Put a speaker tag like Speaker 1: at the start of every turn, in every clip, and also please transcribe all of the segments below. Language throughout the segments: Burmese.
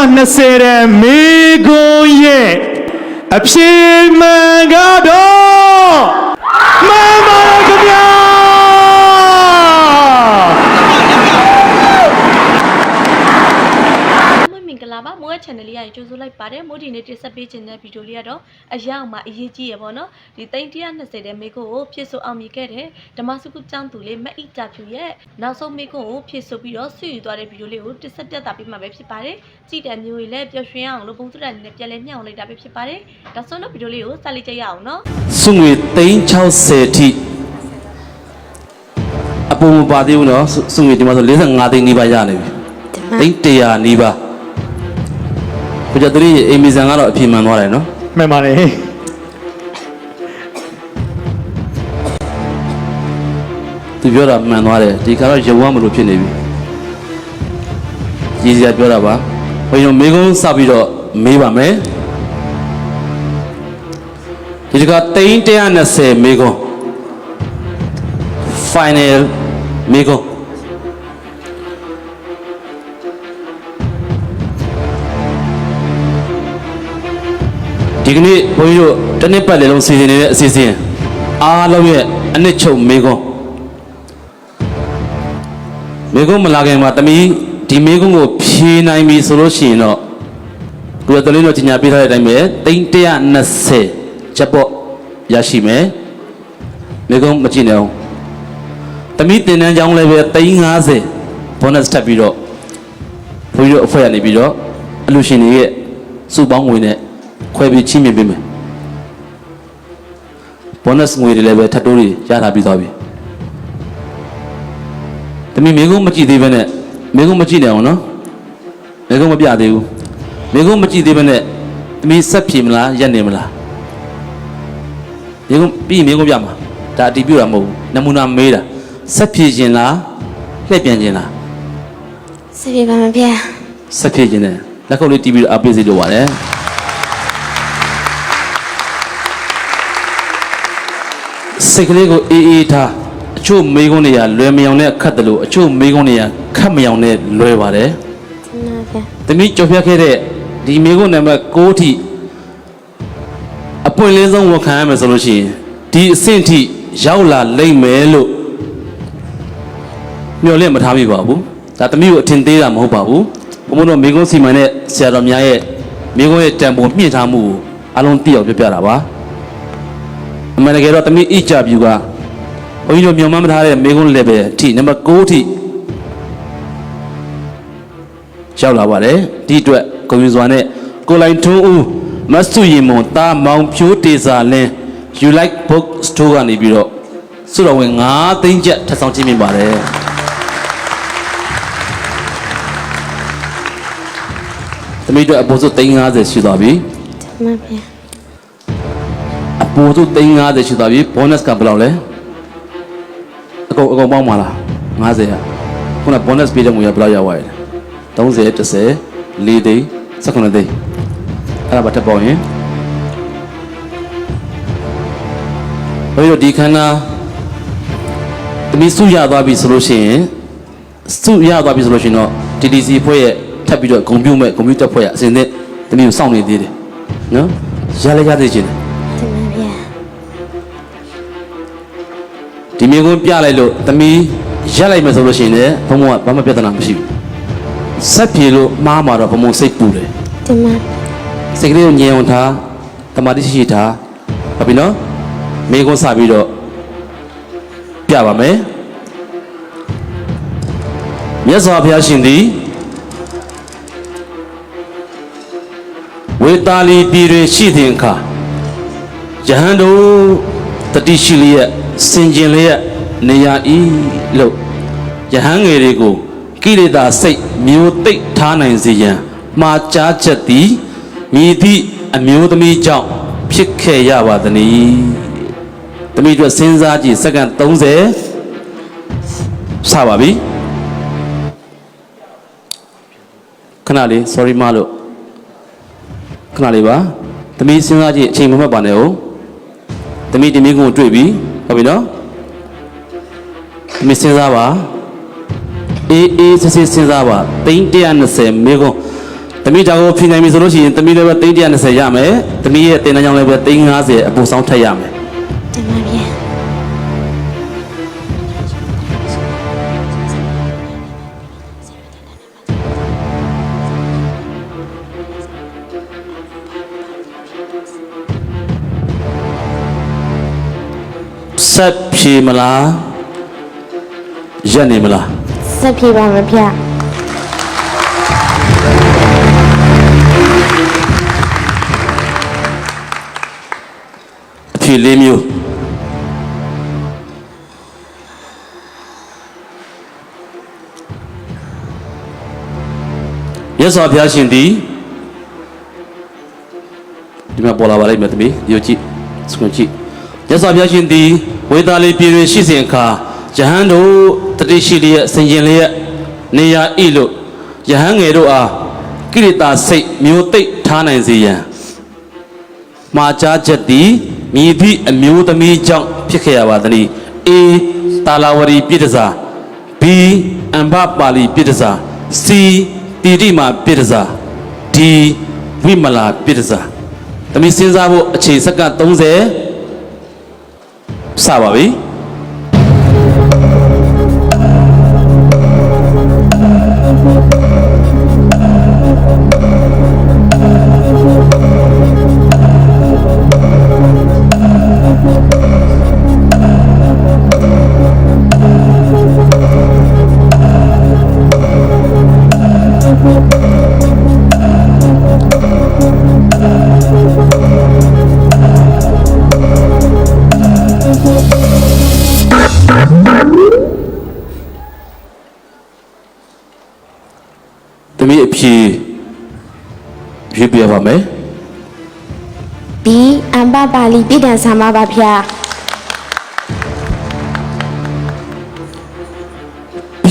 Speaker 1: 120တဲ့မိကွန်းရဲ့အဖြေမှန်ကတော့မှန်ပါတယ်ခင်ဗျာ
Speaker 2: မွေးမင်္ဝဲ channel လေးရကြိုဆိုလိုက်ပါတယ်မိုးဒီနေ့တင်ဆက်ပေးခြင်းတဲ့ဗီဒီယိုလေးကတော့အရောက်မှာအရေးကြီးရပေါ့နော်ဒီ320တဲ့မိကုကိုဖြစ်ဆိုအောင်မြင်ခဲ့တဲ့ဓမ္မစုကုကျောင်းသူလေးမအိကြဖြူရဲ့နောက်ဆုံးမိကုကိုဖြစ်ဆိုပြီးတော့ဆွေယူသွားတဲ့ဗီဒီယိုလေးကိုတင်ဆက်ပြသပေးမှာပဲဖြစ်ပါတယ်ကြည့်တဲ့မျိုးတွေလည်းပျော်ရွှင်အောင်လို့ပုံစံနဲ့လည်းပြန်လဲမျှအောင်လိုက်တာပဲဖြစ်ပါတယ်ဒါဆိုတော့ဗီဒီယိုလေးကိုစလိုက်ကြရအောင်နော်
Speaker 3: စုငွေ360ထိအပေါ်မပါသေးဘူးနော်စုငွေဒီမှာဆို45သိန်းနီးပါးရနေပြီ300နီးပါး ကိုကျော်သူလေးရဲ့အိမ်မီဇန်ကတော့အပြည့်မှန်သွားတယ်နော်
Speaker 1: မှန်ပါတယ်
Speaker 3: သူပြောတာမှန်သွားတယ်ဒီခါတော့ရုံဝမ်းမလို့ဖြစ်နေပြီကြီးစရာပြောတာပါဘုရင်မေကုန်းစပြီးတော့မေးပါမယ်ဒီတက320မေကုန်း final မေကုန်း ဒီကနေ့ဘုန်းကြီးတို့တစ်နှစ်ပတ်လည်လုံးစီစဉ်နေတဲ့အစီအစဉ်အားလုံးရဲ့အနှစ်ချုပ်မေကွန်းမေကွန်းမလာခင်မှာတမီးဒီမေကွန်းကိုဖြေနိုင်ပြီဆိုလို့ရှိရင်တော့ကိုယ်တော်လေးတို့ကြီးညာပေးထားတဲ့အတိုင်းပဲတိန်း120ချက်ပေါ့ရရှိမယ်မေကွန်းမကြည့်နေအောင်တမီးတင်တန်းကြောင်းလည်းပဲ350 bonus ထပ်ပြီးတော့ဘုန်းကြီးတို့အဖွဲ့ရနေပြီးတော့အလူရှင်တွေရဲ့စုပေါင်းငွေနဲ့ ခွဲပြီးချင်းမြင်ပေးမယ် bonus ငွေတွေလည်းပဲထပ်တိုးတွေရထားပြီးသွားပြီတမီမေကုန်းမကြည့်သေးပဲနဲ့မေကုန်းမကြည့်နေအောင်နော်မေကုန်းမပြသေးဘူးမေကုန်းမကြည့်သေးပဲနဲ့တမီဆက်ဖြေမလားရက်နေမလားမေကုန်းပြီးမေကုန်းပြမှာဒါအတီးပြတာမဟုတ်ဘူးနမူနာမေးတာဆက်ဖြေခြင်းလားလှည့်ပြန်ခြင်းလား
Speaker 4: စပြေပါမဗျာ
Speaker 3: ဆက်ဖြည့်ခြင်းနဲ့လက်ခုပ်လေးတီးပြီးတော့အပေးစီလိုပါတယ် စိတ်ကလေးကိုအေးအေးထားအချို့မေးခွန်းတွေကလွယ်မယောင်နဲ့ခတ်တယ်လို့အချို့မေးခွန်းတွေကခတ်မယောင်နဲ့လွယ်ပါတယ်
Speaker 4: တနာဗျာ။
Speaker 3: သမီးကြော်ဖြတ်ခဲ့တဲ့ဒီမေးခွန်းနံပါတ်6ထိအပွင့်လင်းဆုံးဝန်ခံရမယ်ဆိုလို့ရှိရင်ဒီအဆင့်ထိရောက်လာလိမ့်မယ်လို့မျှော်လင့်မထားမိပါဘူး။ဒါသမီးကိုအထင်သေးတာမဟုတ်ပါဘူး။ဘုံဘုံတို့မေကွန်းစီမံတဲ့ဆရာတော်များရဲ့မေကွန်းရဲ့တန်ဖိုးမြင့်ထားမှုကိုအလုံးသိအောင်ပြပြတာပါ။ အမှန်တကယ်တော့သမီးအိကြပြူကဘုန်းကြီးတို့မျှော်မှန်းမထားတဲ့မေကွန်း level အထိနံပါတ်6ထိရောက်လာပါတယ်ဒီအတွက်ဂုဏ်ယူစွာနဲ့ကိုလိုင်ထွန်းဦးမတ်စုရင်မွန်တာမောင်ဖြိုးတေစာလင်း you like book store ကနေပြီးတော့စုတော်ဝင်9သိန်းကျပ်ထပ်ဆောင်ခြင်းမြင်ပါတယ်သမီးတို့အပေါ်စု350ရှိသွားပြီ
Speaker 4: တမဗျာ
Speaker 3: အပေါ်စု350ရှိသွားပြီ bonus ကဘယ်လောက်လဲအကုန်အကုန်ပေါင်းပါလား50ရခုန bonus ပေးတဲ့ငွေကဘယ်လောက်ရောက်သွားလဲ30 30 4သိန်း19သိန်းအဲ့ဒါဘာတက်ပေါင်းရင်ဘယ်လိုဒီခန္ဓာသမီးစုရသွားပြီဆိုလို့ရှိရင်စုရသွားပြီဆိုလို့ရှိရင်တော့ TDC ဖွဲ့ရဲ့ထပ်ပြီးတော့ဂုံပြုတ်မဲ့ကွန်ပျူတာဖွဲ့ရဲ့အစဉ်နဲ့သမီးကိုစောင့်နေသေးတယ်နော်ရလဲရသေးခြင်းတယ်
Speaker 4: မျိုး
Speaker 3: ကိုပြလိုက်လို့သမီးရက်လိုက်မယ်ဆိုလို့ရှိရင်လည်းဘုံဘုံကဘာမှပြဿနာမရှိဘူးဆက်ပြေလို့မှားမှာတော့ဘုံဘုံစိတ်ပူတယ်
Speaker 4: တမ
Speaker 3: စိတ်ကလေးကိုညင်အောင်ထားတမာတိရှိရှိထားဟုတ်ပြီနော်မေကုန်းစပြီးတော့ပြပါမယ်မြတ်စွာဘုရားရှင်သည်ဝေတာလီပြည်တွင်ရှိသည့်အခါယဟန်တို့တတိရှိလျက်စင်ကျင်လျက် နေရ၏လို့ယဟန်ငယ်တွေကိုကိလေသာစိတ်မျိုးသိပ်ထားနိုင်စေရန်မှားကြားချက်သည်မြည်သည့်အမျိုးသမီးကြောင့်ဖြစ်ခဲ့ရပါသည်။သမီးတို့စဉ်းစားကြည့်စက္ကန့်30စပါပြီခဏလေး sorry မလို့ခဏလေးပါသမီးစဉ်းစားကြည့်အချိန်မမှတ်ပါနဲ့ဟုတ်သမီးဒီမိကုန်းကိုတွေ့ပြီဟုတ်ပြီနော်သ မီးစဉ်းစားပါအေးအေးစစ်စစ်စဉ်းစားပါ320မိကုန်းသမီးကြောင့်ဖြေနိုင်ပြီဆိုလို့ရှိရင်သမီးလည်းပဲ320ရမယ်သမီးရဲ့တင်တန်းကြောင့်လည်းပဲ350အပူဆောင်ထက်ရမယ်
Speaker 4: တင်ပါဗျာ
Speaker 3: ဆက်ဖြေမလား ရက်နေမလား
Speaker 4: ဆက်ပြေပါမယ်ဗျာ
Speaker 3: အဖြေလေးမျိုးရသော်ဘုရားရှင်သည်ဒီမှာပေါ်လာပါလိမ့်မယ်သမီးဒီကိုကြည့်စကွန်ကြည့်ရသော်ဘုရားရှင်သည်ဝေသာလီပြည်တွင်ရှိစဉ်အခါယဟန်တို့ တတိရှိလျက်ဆင်ကျင်လျက်နေရာဤလို့ယဟန်ငယ်တို့အားကိရိတာစိတ်မျိုးသိပ်ထားနိုင်စေရန်မှာကြားချက်သည်မြည်သည့်အမျိုးသမီးကြောင့်ဖြစ်ခဲ့ရပါသည်။ A တာလာဝရီပြည့်တစား B အမ္ဘပါဠိပြည့်တစား C တိတိမာပြည့်တစား D ဝိမလာပြည့်တစားသမီးစဉ်းစားဖို့အချိန်စက္ကန့်30စပါပြီ
Speaker 4: အမ္ဘပါဠိပြည်တန်ဆာမပါဗျာ
Speaker 3: B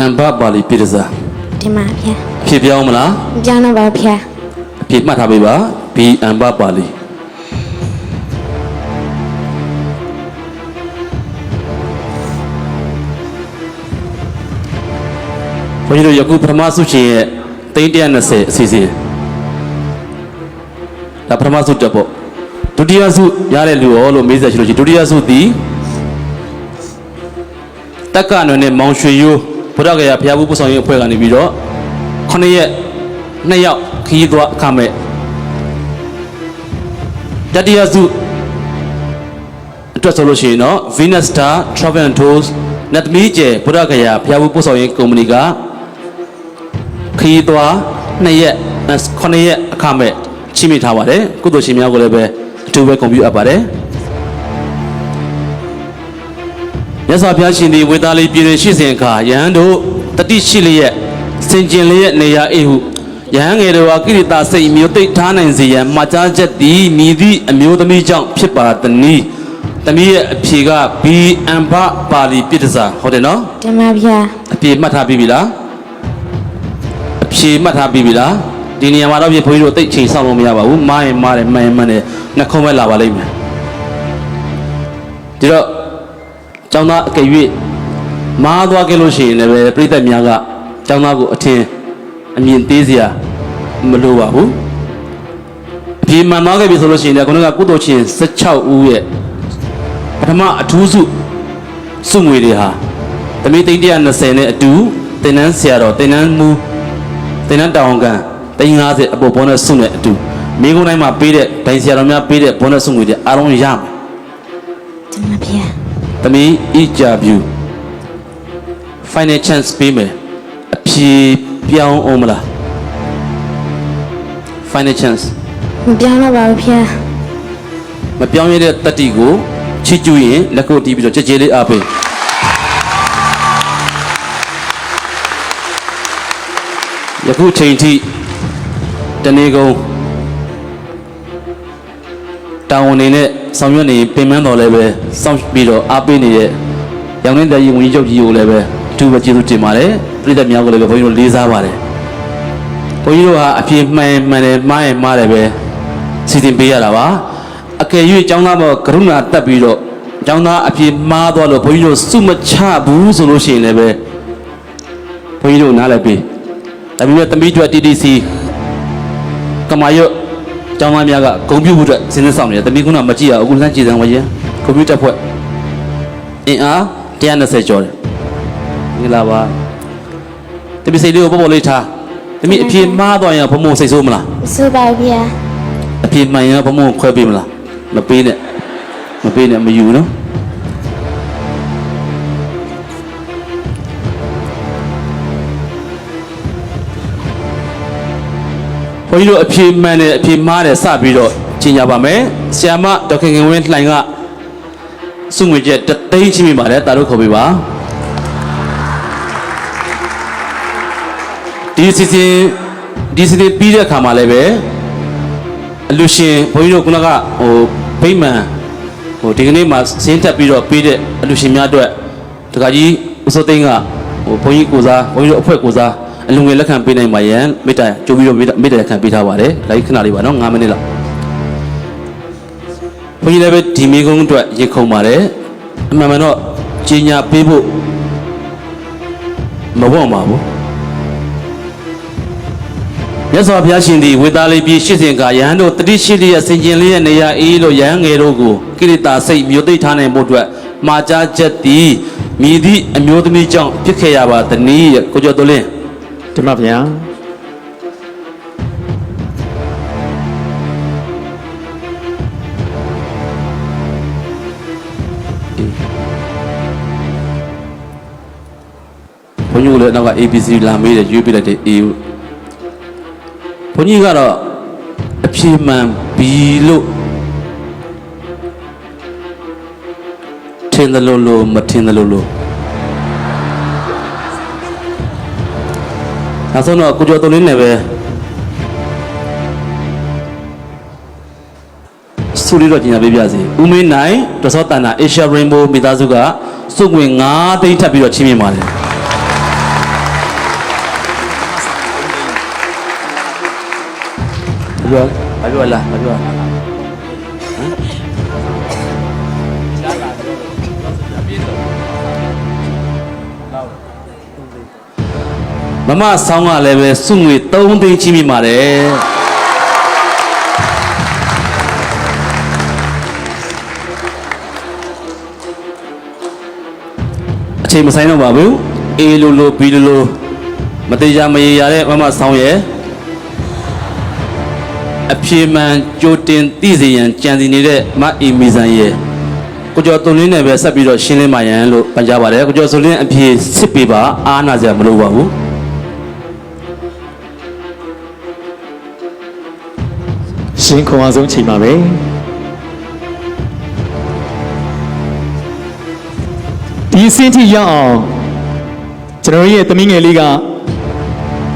Speaker 3: အမ္ဘပါဠိပြည့်တစား
Speaker 4: တင်ပါဗျာ
Speaker 3: ဖြေပြောင်းမလား
Speaker 4: မပြောင်းတော့ပါဗျာ
Speaker 3: အဖြေမှတ်ထားပေးပါ B အမ္ဘပါဠိဘုန်းကြီးတို့ယခုပထမဆုရှင်ရဲ့320အစီအစဉ်ဒါပထမဆုတက်ပေါ့ ဒုတိယဆုရတဲ့လူရောလို့မေးဆက်ရှိလို့ရှိရင်ဒုတိယဆုသည်တက္ကနွယ်နဲ့မောင်ရွှေရိုးဘုရားကရာဘုရားဘူးပူဆောင်ရေးအဖွဲ့ကနေပြီးတော့9ရက်2ယောက်ခရီးသွားအခမဲ့တတိယဆုအတွက်ဆိုလို့ရှိရင်တော့ Venus Star Travel and Tours နတ်သမီးကျယ်ဘုရားကရာဘုရားဘူးပူဆောင်ရေးကုမ္ပဏီကခရီးသွား2ရက်9ရက်အခမဲ့ချီးမြှင့်ထားပါတယ်ကုသိုလ်ရှင်များကိုလည်းပဲ အထူးပဲဂုဏ်ပြုအပ်ပါတယ်မြတ်စွာဘုရားရှင်သည်ဝေသားလေးပြည်တွင်ရှိစဉ်အခါယဟန်တို့တတိရှိလျက်စင်ကျင်လျက်နေရာအေဟုယဟန်ငယ်တို့ဟာကိရိတာစိတ်မျိုးသိပ်ထားနိုင်စေရန်မှာကြားချက်သည်မြည်သည့်အမျိုးသမီးကြောင့်ဖြစ်ပါသနည်းသမီးရဲ့အဖြေကဘီအမ်ဘပါလီပြစ်တစားဟုတ်တယ်နော်
Speaker 4: တင်ပါဗျာ
Speaker 3: အဖြေမှတ်ထားပြီးပြီလားအဖြေမှတ်ထားပြီးပြီလား ဒီနေရာမှာတော့ပြဘုန်းကြီးတို့သိပ်ချိန်ဆောင်လို့မရပါဘူးမားရင်မားတယ်မှန်ရင်မှန်တယ်နှခုံးပဲလာပါလိမ့်မယ်ဒီတော့ကျောင်းသားအကယ်၍မားသွားခဲ့လို့ရှိရင်လည်းပဲပြိသက်များကကျောင်းသားကိုအထင်အမြင်သေးစရာမလိုပါဘူးအပြေမှန်သွားခဲ့ပြီဆိုလို့ရှိရင်လည်းခုနကကုသိုလ်ရှင်16ဦးရဲ့ပထမအထူးစုစုငွေတွေဟာတမိသိန်း120နဲ့အတူတင်နန်းဆရာတော်တင်နန်းမူတင်နန်းတောင်ကန် 350အပေါ်ဘောနဲ့စုနဲ့အတူမိကုန်းတိုင်းမှာပေးတဲ့ဒိုင်ဆရာတော်များပေးတဲ့ဘောနဲ့စုငွေတွေအားလုံးရမယ်
Speaker 4: တင်ပါဗျာ။
Speaker 3: သမီးဤကြပြူ final chance ပေးမယ်။အဖြေပြောင်းအောင်မလား။ final chance
Speaker 4: မပြောင်းတော့ပါဘူးဗျာ
Speaker 3: မပြောင်းရတဲ့တတ္တိကိုချီကျူးရင်လက်ကိုတီးပြီးတော့ကြည်ကြည်လေးအားပေး။ယခုချိန်ထိ တနေ့ကုန်တောင်းဝန်နေနဲ့ဆောင်ရွက်နေပင်မတော်လည်းပဲစောင့်ပြီးတော့အားပေးနေတဲ့ရောင်နှင်းတကြီးဝန်ကြီးချုပ်ကြီးကိုလည်းပဲအထူးပဲကျေးဇူးတင်ပါတယ်ပြည်သက်များကိုလည်းပဲဘုန်းကြီးတို့လေးစားပါတယ်ဘုန်းကြီးတို့ဟာအပြည့်မှန်ရင်မှန်တယ်မှားရင်မှားတယ်ပဲစီစဉ်ပေးရတာပါအကယ်၍ចောင်းသားဘောကရုဏာတက်ပြီးတော့ចောင်းသားအပြည့်မှားသွားလို့ဘုန်းကြီးတို့စုမချဘူးဆိုလို့ရှိရင်လည်းပဲဘုန်းကြီးတို့နားလည်ပေးဒါဒါပေမဲ့သမီးကျွတ် TTC ကမာရွတ်ကျောင်းသားများကဂုံပြုမှုအတွက်စဉ်းစားဆောင်နေတယ်သမီးကမကြည့်ရဘူးအခုလမ်းကြည့်တယ်ဝရင်ကွန်ပျူတာဖွဲ့အင်အား120ကျော်တယ်မင်္ဂလာပါသမီးစိတ်လေးကိုပေါ့ပေါ့လေးထားသမီးအပြေမှားသွားရင်ဘုံဘုံစိတ်ဆိုးမလား
Speaker 4: ဆိုပါဗျာ
Speaker 3: အပြေမှန်ရင်ဘုံဘုံခွဲပေးမလားမပေးနဲ့မပေးနဲ့မယူနော် ဘုန်းကြီးတို့အပြေမှန်တယ်အပြေမှားတယ်စပြီးတော့ကြီးညာပါမယ်ဆ iam မဒေါက်ခင်ခင်ဝင်းလှိုင်ကစုငွေချက်တသိန်းချင်းမိပါတယ်တာတို့ခေါ်ပေးပါဒီစီစဉ်ဒီစီစဉ်ပြီးတဲ့အခါမှာလည်းပဲအလူရှင်ဘုန်းကြီးတို့ခုနကဟိုဗိမ္မာန်ဟိုဒီကနေ့မှာစင်းတက်ပြီးတော့ပြီးတဲ့အလူရှင်များအတွက်တခါကြီးဦးစိုးသိန်းကဟိုဘုန်းကြီးကိုစားဘုန်းကြီးတို့အဖွဲ့ကိုစား အလူငွေလက်ခံပေးနိုင်ပါရန်မေတ္တာကြိုးပြီးတော့မေတ္တာမေတ္တာလက်ခံပေးထားပါတယ်။လိုက်ခဏလေးပါနော်9မိနစ်လောက်ဘုန်းကြီးလည်းပဲဒီမိကုန်းအတွက်ရေခုံပါတယ်အမှန်မှန်တော့ကြီးညာပေးဖို့မဝတ်ပါဘူးမြတ်စွာဘုရားရှင်သည်ဝေသားလေးပြည်ရှစ်စင်ကယဟန်တို့တတိရှိလျက်စင်ကျင်လေးရဲ့နေရာအေးလို့ယဟန်ငယ်တို့ကိုကိရိတာစိတ်မြို့သိပ်ထားနိုင်ဖို့အတွက်မှာကြားချက်သည်မြည်သည့်အမျိုးသမီးကြောင့်ဖြစ်ခဲ့ရပါသနည်းရဲ့ကိုကျော်တော်လင်း
Speaker 1: ဒီမှာဗျာ
Speaker 3: ဘုန်းကြီးကလည်းနောက်က ABC လာမေးတယ်ရွေးပြလိုက်တယ် A ကိုဘုန်းကြီးကတော့အပြေမှန် B လို့ထင်တယ်လို့လို့မထင်တယ်လို့လို့ အဲဆိုတော့ကိုကျော်တော်လင်းနဲ့ပဲစူရီတော့ကျင်ညာပေးပြစီဦးမင်းနိုင်တစောတန်နာ Asia Rainbow မိသားစုကစုဝင်9သိန်းထပ်ပြီးတော့ချင်းမြင်ပါတယ်ပြောဘာပြောလားဘာပြော မမဆောင်းကလည်းပဲစုငွေ3သိန်းချင်းမိပါတယ်အချိန်မဆိုင်တော့ပါဘူး A လိုလို B လိုလိုမတေချာမရေရတဲ့မမဆောင်းရဲ့အပြေမှန်ကြိုတင်သိစေရန်ကြံစီနေတဲ့မအီမီဇန်ရဲ့ကိုကျော်သွန်လင်းနဲ့ပဲဆက်ပြီးတော့ရှင်းလင်းပါရန်လို့ပန်ကြားပါတယ်ကိုကျော်သွန်လင်းအပြေစစ်ပေးပါအားနာစရာမလိုပါဘူး
Speaker 1: ရှင်းခွန်အားဆုံးချိန်ပါပဲဒီအဆင့်ထိရောက်အောင်ကျွန်တော်ရဲ့သမီးငယ်လေးက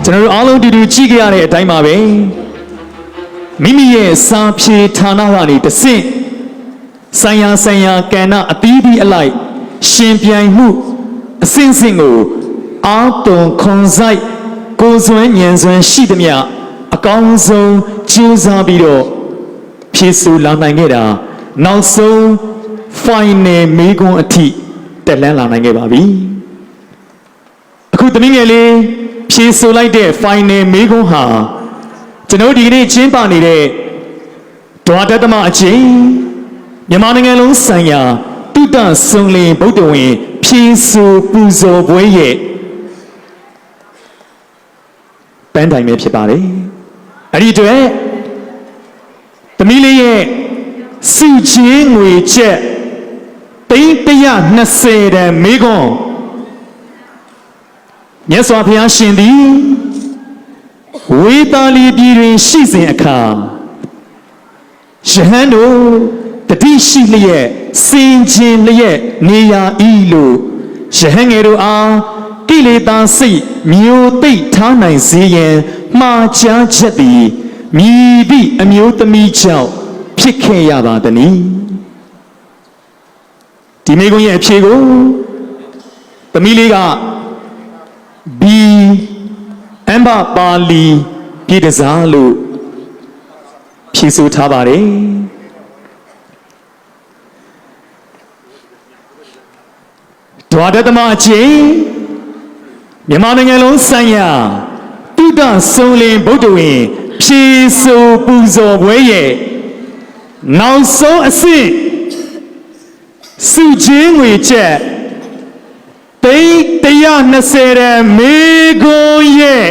Speaker 1: ကျွန်တော်တို့အားလုံးတူတူကြည့်ကြရတဲ့အတိုင်းပါပဲမိမိရဲ့စာဖြေဌာနကနေတဆင့်ဆိုင်ရာဆိုင်ရာကဏ္ဍအသီးသီးအလိုက် ရှင်ပြိုင်မှုအဆင့်ဆင့်ကိုအာတုံခွန်ဆိုင်ကိုယ်စွမ်းဉာဏ်စွမ်းရှိသမျှ အကောင်းဆုံးကြိုးစားပြီးတော့ဖြည့်ဆို့လာနိုင်ခဲ့တာနောက်ဆုံး final မေးခွန်းအထိတက်လှမ်းလာနိုင်ခဲ့ပါပြီအခုသမီးငယ်လေးဖြည့်ဆို့လိုက်တဲ့ final မေးခွန်းဟာကျွန်တော်တို့ဒီကနေ့ကျင်းပနေတဲ့ဒွါတတမအချင်းမြန်မာနိုင်ငံလုံးဆိုင်ရာတုတ္တဆုံလင်ဗုဒ္ဓဝင်ဖြည့်ဆို့ပူဇော်ပွဲရဲ့ပန်းတိုင်ပဲဖြစ်ပါတယ် အဲ့ဒီအတွက်သမီးလေးရဲ့စုချင်းငွေချက်သိန်း120တန်မိကွန်မြတ်စွာဘုရားရှင်သည်ဝေတာလီပြည်တွင်ရှိစဉ်အခါယဟန်တို့တတိရှိလျက်စင်ချင်းလျက်နေရာဤလို့ယဟန်ငယ်တို့အား ကိလေသာစိတ်မျိုးသိပ်ထားနိုင်စေရန်မှားချားချက်သည်မြည်သည့်အမျိုးသမီးကြောင့်ဖြစ်ခဲ့ရပါသနည်းဒီမိကုန်းရဲ့အဖြေကိုသမီးလေးက B အမ်ဘာပါလီပြည်တစားလို့ဖြေဆိုထားပါတယ်ဒွါဒသမအချင်း မြန်မာနိုင်ငံလုံးဆိုင်ရာတုဒဆုံလင်ဗုဒ္ဓဝင်ဖြေဆိုပူဇော်ပွဲရဲ့နောက်ဆုံးအဆင့်စုချင်းငွေချက်သိန်း120ရန်မေကွန်ရဲ့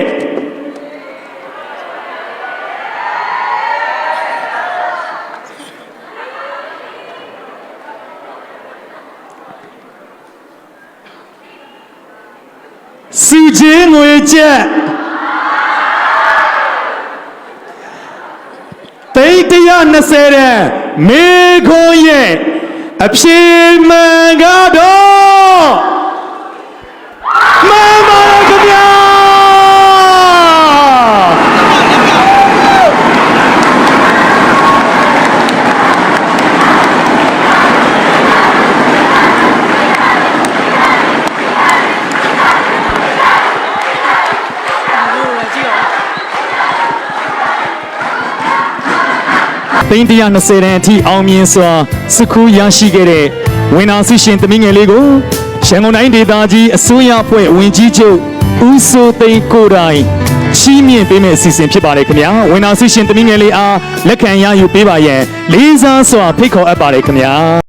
Speaker 1: စီ ချင်းငွေချက်တိတ်120တဲ့မေခွန်ရဲ့အဖြေမှန်ကတော့မှန်ပါရဲ့ခင်ဗျာ သိန်း120တန်းအထိအောင်မြင်စွာစကူရရှိခဲ့တဲ့ဝန်တော်စီရှင်သမီးငယ်လေးကိုရန်ကုန်တိုင်းဒေသကြီးအစိုးရအဖွဲ့ဝင်ကြီးချုပ်ဦးစိုးသိန်းကိုယ်တိုင်ချီးမြှင့်ပေးမယ့်အစီအစဉ်ဖြစ်ပါတယ်ခင်ဗျာဝန်တော်စီရှင်သမီးငယ်လေးအားလက်ခံရယူပေးပါရန်လေးစားစွာဖိတ်ခေါ်အပ်ပါတယ်ခင်ဗျာ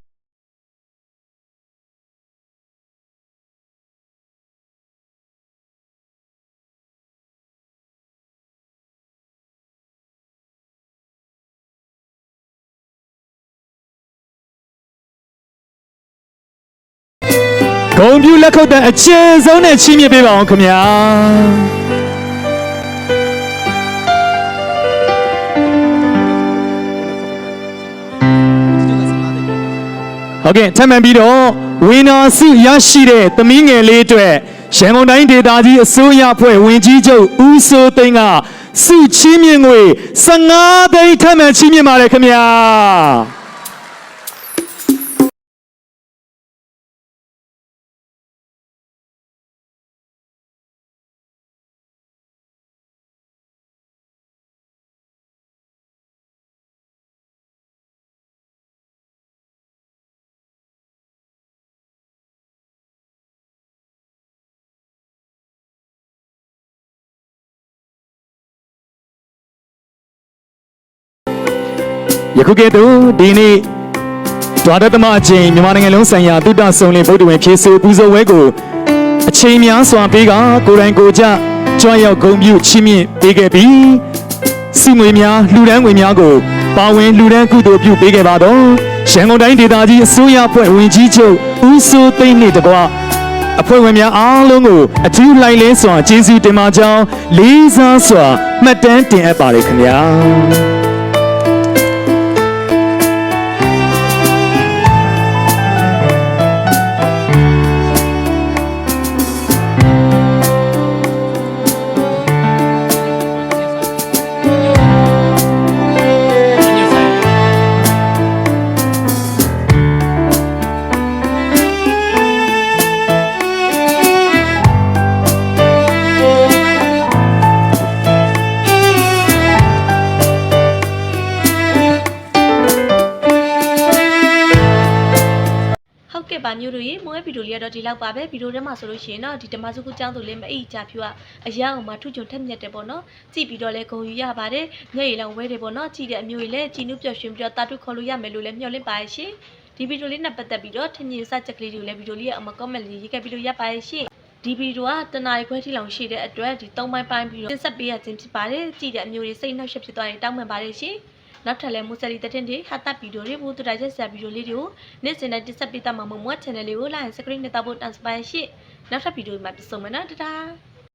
Speaker 1: ပြူလက်ခုပ်တန်အကျဉ်းဆုံးနဲ့ချီးမြှင့်ပေးပါအောင်ခင်ဗျာဟုတ်ကဲ့ထပ်မံပြီးတော့ဝင်းနာစုရရှိတဲ့သမီးငယ်လေးအတွက်ရန်ကုန်တိုင်းဒေသကြီးအစိုးရဖွဲ့ဝင်ကြီးချုပ်ဦးစိုးသိန်းကစုချီးမြှင့်ငွေ15သိန်းထပ်မံချီးမြှင့်ပါတယ်ခင်ဗျာ ယခုကဲ့သို့ဒီနေ့ဒွါရသမအချင်းမြန်မာနိုင်ငံလုံးဆိုင်ရာတုဒ္ဒဆုံလင်ဗုဒ္ဓဝင်ဖြည့်ဆို့ပူဇော်ဝဲကိုအချိန်များစွာပေးကကိုယ်တိုင်ကိုယ်ကျကြွရောက်ဂုဏ်ပြုချီးမြှင့်ပေးခဲ့ပြီးစီမွေများလှူဒန်းငွေများကိုပါဝင်လှူဒန်းကုသိုလ်ပြုပေးခဲ့ပါတော့ရန်ကုန်တိုင်းဒေသကြီးအစိုးရအဖွဲ့ဝင်ကြီးချုပ်ဦးစိုးသိန်းနှင့်တကွအဖွဲ့ဝင်များအားလုံးကိုအထူးလိုက်လဲစွာကျေးဇူးတင်ပါကြောင်းလေးစားစွာမှတ်တမ်းတင်အပ်ပါတယ်ခင်ဗျာ
Speaker 2: ဟုတ်ကဲ့ပါမျိုးတို့ရေမွေးဗီဒီယိုလေးကတော့ဒီလောက်ပါပဲဗီဒီယိုထဲမှာဆိုလို့ရှိရင်တော့ဒီဓမ္မစုခုကျောင်းသူလေးမအိကြဖြူကအရာအောင်မှထုချွန်ထက်မြက်တယ်ပေါ့နော်ကြည့်ပြီးတော့လဲဂုံယူရပါတယ်ညရည်လောင်ဝဲတယ်ပေါ့နော်ကြည့်တဲ့အမျိုးကြီးလဲကြည်နုပျော်ရွှင်ပြီးတော့တာတုခေါ်လို့ရမယ်လို့လဲမျှော်လင့်ပါရဲ့ရှင်ဒီဗီဒီယိုလေးနဲ့ပတ်သက်ပြီးတော့ထင်မြင်စချက်ကလေးတွေကိုလည်းဗီဒီယိုလေးရဲ့အမကောမန့်လေးရေးခဲ့ပြီးလို့ရပါရဲ့ရှင်ဒီဗီဒီယိုကတနားရီခွဲထိလောင်ရှိတဲ့အတွက်ဒီ၃ပိုင်းပိုင်းပြီးတော့တင်ဆက်ပေးရခြင်းဖြစ်ပါတယ်ကြည့်တဲ့အမျိုးတွေစိတ်နှောက်ယှက်ဖြစ်သွားရင်တောင်းပန်ပါတယ်ရှင် နောက်ထပ်လည်းမူဆယ်လီတတင်တွေဟာတာဗီဒီယိုတွေဘူးတူတိုက်ချက်ဆရာဗီဒီယိုလေးတွေကိုနေ့စဉ်နဲ့တင်ဆက်ပေးတတ်မှာမို့မွတ် channel လေးကို like subscribe နဲ့တောက်ဖို့တန်စပါရှိနောက်ထပ်ဗီဒီယိုမှာပြန်ဆုံမယ်နော်တတား